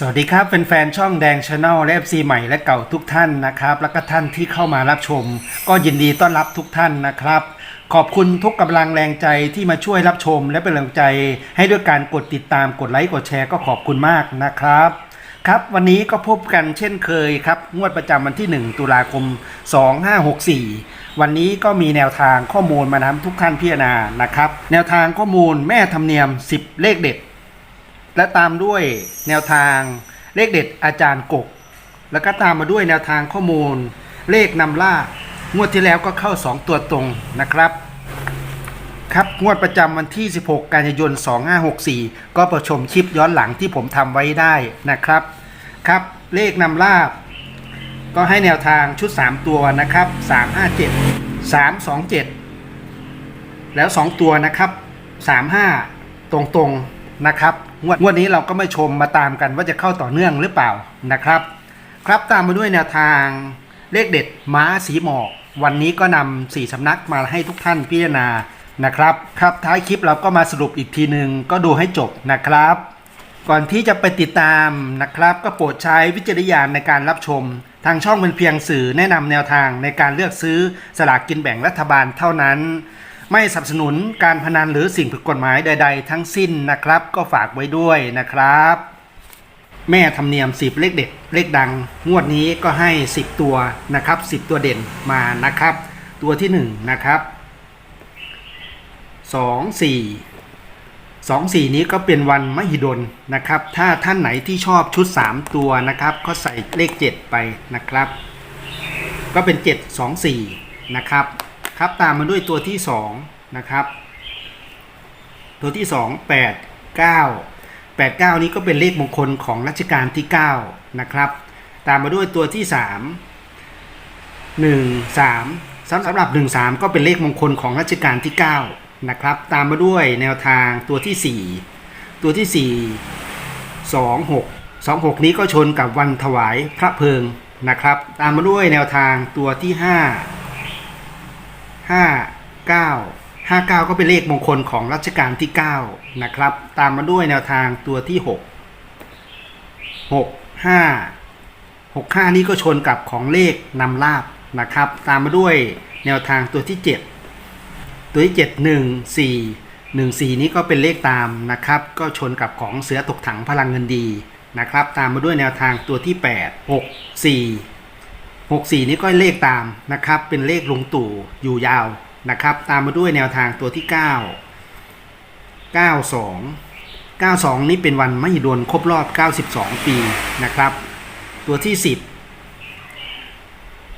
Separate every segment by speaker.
Speaker 1: สวัสดีครับแฟนๆช่องแดงชาแนลและ FC ใหม่และเก่าทุกท่านนะครับ แล้วก็ท่านที่เข้ามารับชม ก็ยินดีต้อนรับทุกท่านนะครับ ขอบคุณทุกกำลังแรงใจที่มาช่วยรับชม และเป็นกำลังใจ ให้ด้วยการกดติดตามกดไลค์กดแชร์ก็ขอบคุณมากนะครับ ครับวันนี้ก็พบกันเช่นเคยครับ งวดประจำวันที่ 1 ตุลาคม 2564 วันนี้ก็มีแนวทางข้อมูลมานำทุกท่านพิจารณานะครับ แนวทางข้อมูลแม่ธรรมเนียม 10 เลขเด็ด และตามด้วยแนวทางเลขเด็ดอาจารย์กก แล้วก็ตามมาด้วยแนวทางข้อมูล เลขนำล่างวดที่แล้วก็เข้า 2 ตัวตรงนะครับ ครับงวดประจำวันที่ 16 กันยายน 2564 ก็ประชมคลิปย้อนหลังที่ผมทำไว้ได้นะครับ ครับเลขนำล่าก็ให้แนวทางชุด 3 ตัวนะครับ 357 327 แล้ว 2 ตัวนะครับ 35 ตรงๆนะครับ งวดงวดนี้เราก็ไม่ชมมาตามกันว่าจะเข้าต่อเนื่องหรือเปล่านะครับ ครับตามมาด้วยแนวทางเลขเด็ดม้าสีหมอก วันนี้ก็นำสี่สำนักมาให้ทุกท่านพิจารณานะครับ ครับท้ายคลิปเราก็มาสรุปอีกทีหนึ่งก็ดูให้จบนะครับ ก่อนที่จะไปติดตามนะครับ ก็โปรดใช้วิจารณญาณในการรับชม ทางช่องเป็นเพียงสื่อแนะนำแนวทางในการเลือกซื้อสลากกินแบ่งรัฐบาลเท่านั้น ไม่สนับสนุนการพนันหรือสิ่งผิดกฎหมายใด ๆ ทั้งสิ้นนะครับ ก็ฝากไว้ด้วยนะครับ แม่ธรรมเนียม10เลขเด็ดเลขดัง งวดนี้ก็ให้ 10 ตัวนะครับ10 ตัวเด่นมานะครับ ตัวที่ 1 นะครับ2 4 2 4 นี้ก็เป็นวันมหิดลนะครับ ถ้าท่านไหนที่ชอบชุด 3 ตัวนะครับ ก็ใส่เลข 7 ไปนะครับ ก็เป็น 7 2 4 นะครับ ครับตามมาด้วยตัวที่2นะครับตัวที่ 2 8 9 89 นี้ก็เป็นเลขมงคลของรัชกาลที่9นะครับตามมาด้วยตัวที่ 3 1 3สำสำหรับ 1 3 ก็เป็นเลขมงคลของรัชกาลที่9นะครับตามมาด้วยแนวทางตัวที่ 4 ตัวที่ 4 2 6 2 6 นี้ก็ชนกับวันถวายพระเพลิงนะครับ ตามมาด้วยแนวทางตัวที่ 5 5 9 59ก็เป็นเลขมงคลของรัชกาลที่9นะครับ ตามมาด้วยแนวทางตัวที่6 6 5 65นี้ก็ชนกับของเลขนำลาบนะครับ ตามมาด้วยแนวทางตัวที่7ตัวที่7 1 4 1 4นี้ก็เป็นเลขตามนะครับ ก็ชนกับของเสือตกถังพลังเงินดีนะครับ ตามมาด้วยแนวทางตัวที่8 6 4 64 นี้ก็เลขตามนะครับ เป็นเลขลุงตู่อยู่ยาวนะครับ ตามมาด้วยแนวทางตัวที่ 9 92 92 นี้เป็นวันมหิดลครบรอบ 92 ปีนะครับ ตัวที่ 10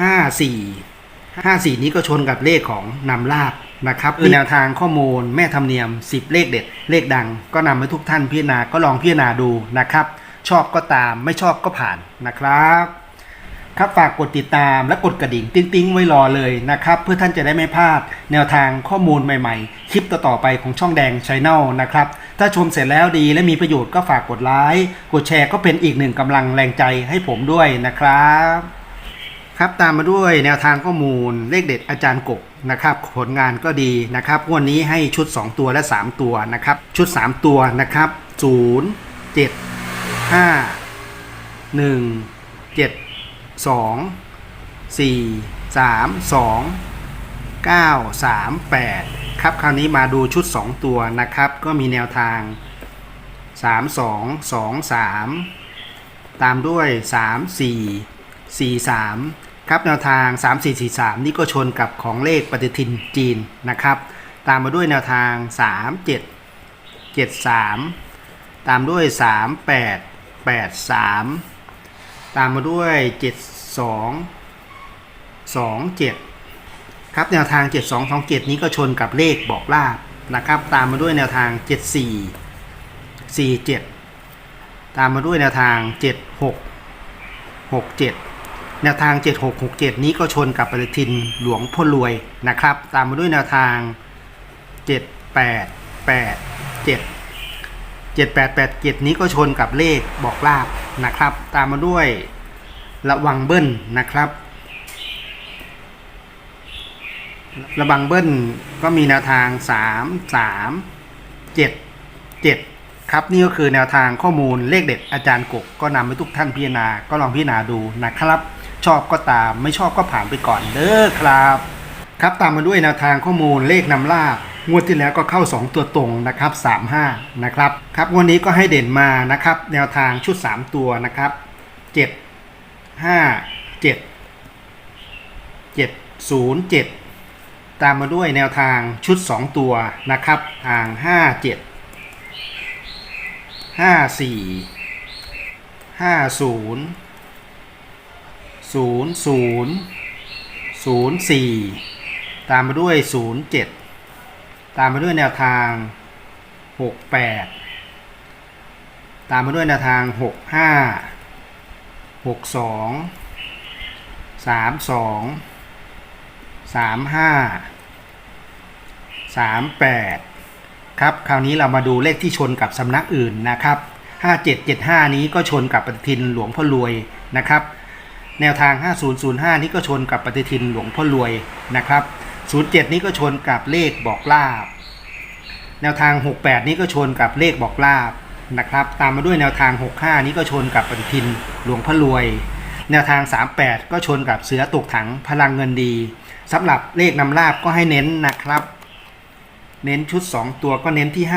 Speaker 1: 54 54 นี้ก็ชนกับเลขของนำลาบนะครับคือแนวทางข้อมูลแม่ธรรมเนียม 10 เลขเด็ด เลขดัง ก็นำให้ทุกท่านพิจารณาก็ลองพิจารณาดูนะครับ ชอบก็ตามไม่ชอบก็ผ่านนะครับ ครับฝากกดติดตามและกดกระดิ่งติ้งๆ ไว้รอเลยนะครับ เพื่อท่านจะได้ไม่พลาดแนวทางข้อมูลใหม่ๆ คลิปต่อๆไปของช่องแดงช n แนลนะครับ ถ้าชมเสร็จแล้วดีและมีประโยชน์ก็ฝากกดไลค์กดแชร์ก็เป็นอีกหนึ่งกำลังแรงใจให้ผมด้วยนะครับ ครับตามมาด้วยแนวทางข้อมูลเลขเด็ดอาจารย์กบนะครับผลงานก็ดีนะครับวันนี้ให้ชุด 2 ตัวและ 3 ตัวนะครับ ชุด 3 ตัวนะครับ 0 7 5 1 7 สองสี่สามสองเก้าสามแปดครับคราวนี้มาดูชุด 2 ตัวนะครับ ก็มีแนวทาง 3 2 2 3 ตามด้วย 3 4 4 3 ครับแนวทาง 3 4 4 3 นี่ก็ชนกับของเลขปฏิทินจีนนะครับ ตามมาด้วยแนวทาง 3 7 7 3 ตามด้วย 3 8 8 3 ตามมาด้วย 2 27 ครับแนวทาง 7227 นี้ก็ชนกับเลขบอกลาบนะครับ ตามมาด้วยแนวทาง 74 47 ตามมาด้วยแนวทาง 76 67 แนวทาง 7667 นี้ก็ชนกับปฏิทินหลวงพ่อรวยนะครับ ตามมาด้วยแนวทาง 7887 7887 นี้ก็ชนกับเลขบอกลาบนะครับ ตามมาด้วย ระวังเบิ้ลนะครับ ระวังเบิ้ลก็มีแนวทาง 3 3 7 7 ครับนี่ก็คือแนวทางข้อมูลเลขเด็ดอาจารย์กก ก็นำให้ทุกท่านพิจารณาก็ลองพิจารณาดูนะครับ ชอบก็ตามไม่ชอบก็ผ่านไปก่อนเด้อครับ ครับตามมาด้วยแนวทางข้อมูลเลขนำลาบงวดที่แล้วก็เข้า 2 ตัวตรงนะครับ35นะครับ ครับงวันนี้ก็ให้เด่นมานะครับ แนวทางชุด 3 ตัวนะครับ 7 5 7 7 0 7ตามมาด้วยแนวทางชุด 2 ตัวนะครับทาง 5 7ห้าสี่ห้าศูนย์ศูนย์ศูนย์ศูนย์สี่ตามมาด้วยศูนย์เจ็ดตามมาด้วยแนวทางหกแปดตามมาด้วยแนวทางหกห้า หกสองสามสองสามห้าสามแปดครับคราวนี้เรามาดูเลขที่ชนกับสำนักอื่นนะครับ5775นี้ก็ชนกับปฏิทินหลวงพ่อรวยนะครับแนวทาง 5005 นี้ก็ชนกับปฏิทินหลวงพ่อรวยนะครับ 07 นี้ก็ชนกับเลขบอกลาบ แนวทาง 68 นี้ก็ชนกับเลขบอกลาบ นะครับ ตามมาด้วยแนวทาง 65 นี้ก็ชนกับปฏิทินหลวงพ่อรวย แนวทาง 38 ก็ชนกับเสือตกถังพลังเงินดีสำหรับเลขนำลาบก็ให้เน้นนะครับ เน้นชุด 2 ตัวก็เน้นที่ 57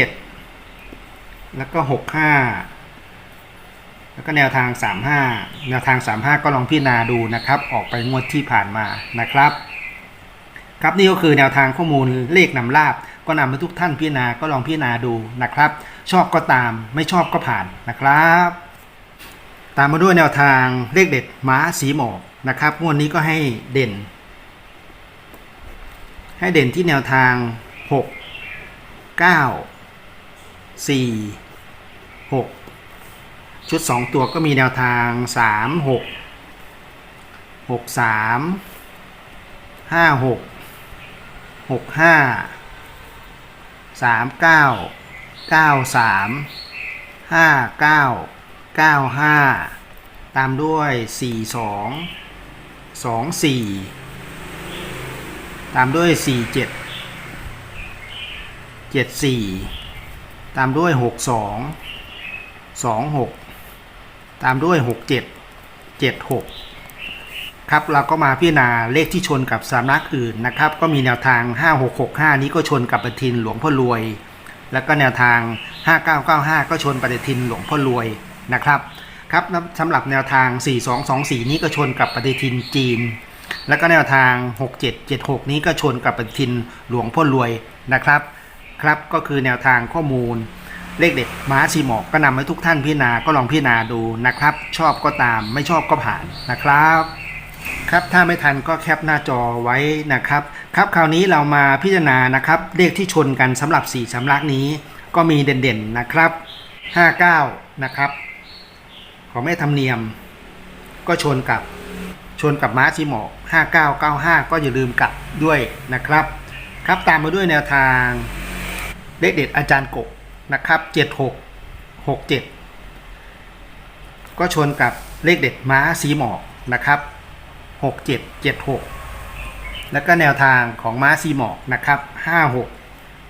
Speaker 1: 07 แล้วก็ 65 แล้วก็แนวทาง 35 แนวทาง 35 ก็ลองพิจารณาดูนะครับ ออกไปงวดที่ผ่านมานะครับ ครับนี่ก็คือแนวทางข้อมูลเลขนำลาบ ก็นำมาทุกท่านพิจารณาก็ลองพิจารณาดูนะครับ ชอบก็ตามไม่ชอบก็ผ่านนะครับ ตามมาด้วยแนวทางเลขเด็ดม้าสีหมอกนะครับงวดนี้ก็ให้เด่น ให้เด่นที่แนวทาง 6 9 4 6 ชุด 2 ตัวก็มีแนวทาง 3 6 6 3 5 6 6 5 3 9 9 3 5 9 9 5ตามด้วย4 2 2 4ตามด้วย4 7 7 4ตามด้วย6 2 2 6ตามด้วย6 7 7 6 ครับเราก็มาพิจารณาเลขที่ชนกับสำนักอื่นนะครับ ก็มีแนวทาง 5665 นี้ก็ชนกับปฏิทินหลวงพ่อรวย แล้วก็แนวทาง 5995 ก็ชนปฏิทินหลวงพ่อรวยนะครับครับสำหรับแนวทาง 4224 นี้ก็ชนกับปฏิทินจีน แล้วก็แนวทาง 6776 นี้ก็ชนกับปฏิทินหลวงพ่อรวยนะครับครับก็คือแนวทางข้อมูลเลขเด็ดม้าชีหมอกก็นำให้ทุกท่านพิจารณาก็ลองพิจารณาดูนะครับ ชอบก็ตามไม่ชอบก็ผ่านนะครับ ครับถ้าไม่ทันก็แคปหน้าจอไว้นะครับครับคราวนี้เรามาพิจารณานะครับเลขที่ชนกันสำหรับ4สำลักนี้ก็มีเด่นๆนะครับ 59 นะครับของแม่ธรรมเนียม ก็ชนกับชนกับม้าชีหมอก 5995 ก็อย่าลืมกลับด้วยนะครับ ครับตามมาด้วยแนวทางเลขเด็ดอาจารย์กบนะครับ 76 67 ก็ชนกับเลขเด็ดม้าสีหมอกนะครับ 6776 แล้วก็แนวทางของม้าสีหมอกนะครับ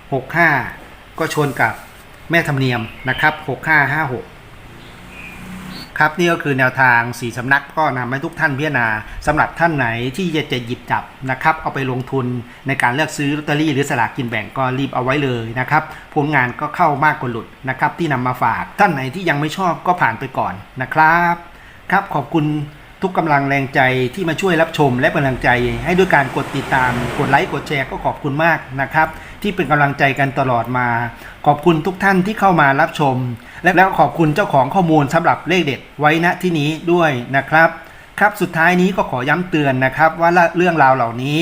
Speaker 1: 56 65 ก็ชนกับแม่ธรรมเนียมนะครับ 6556 ครับนี่ก็คือแนวทาง4สำนักก็นำให้ทุกท่านพิจารณาสำหรับท่านไหนที่จะจะหยิบจับนะครับ เอาไปลงทุนในการเลือกซื้อลอตเตอรี่หรือสลากกินแบ่งก็รีบเอาไว้เลยนะครับผลงานก็เข้ามากกว่าหลุดนะครับที่นำมาฝากท่านไหนที่ยังไม่ชอบก็ผ่านไปก่อนนะครับ ครับขอบคุณ ทุกกำลังแรงใจที่มาช่วยรับชมและเป็นกำลังใจ ให้ด้วยการกดติดตาม กดไลค์กดแชร์ก็ขอบคุณมากนะครับ ที่เป็นกำลังใจกันตลอดมา ขอบคุณทุกท่านที่เข้ามารับชม และแล้วขอบคุณเจ้าของข้อมูลสำหรับเลขเด็ดไว้ณที่นี้ด้วยนะครับ ครับสุดท้ายนี้ก็ขอย้ำเตือนนะครับ ว่าเรื่องราวเหล่านี้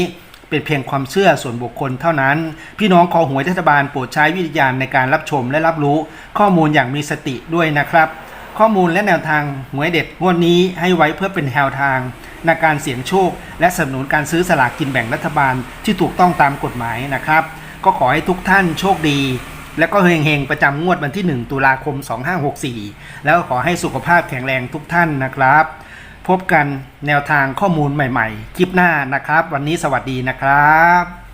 Speaker 1: เป็นเพียงความเชื่อส่วนบุคคลเท่านั้น พี่น้องขอหวยรัฐบาลโปรดใช้วิทยาณในการรับชมและรับรู้ข้อมูลอย่างมีสติด้วยนะครับ ข้อมูลและแนวทางหวยเด็ดงวดนี้ให้ไว้เพื่อเป็นแนวทางในการเสี่ยงโชค และสนับสนุนการซื้อสลากกินแบ่งรัฐบาลที่ถูกต้องตามกฎหมายนะครับ ก็ขอให้ทุกท่านโชคดี และก็เฮงๆ ประจำงวดวันที่ 1 ตุลาคม 2564 แล้วก็ขอให้สุขภาพแข็งแรงทุกท่านนะครับ พบกันแนวทางข้อมูลใหม่ๆ คลิปหน้านะครับ วันนี้สวัสดีนะครับ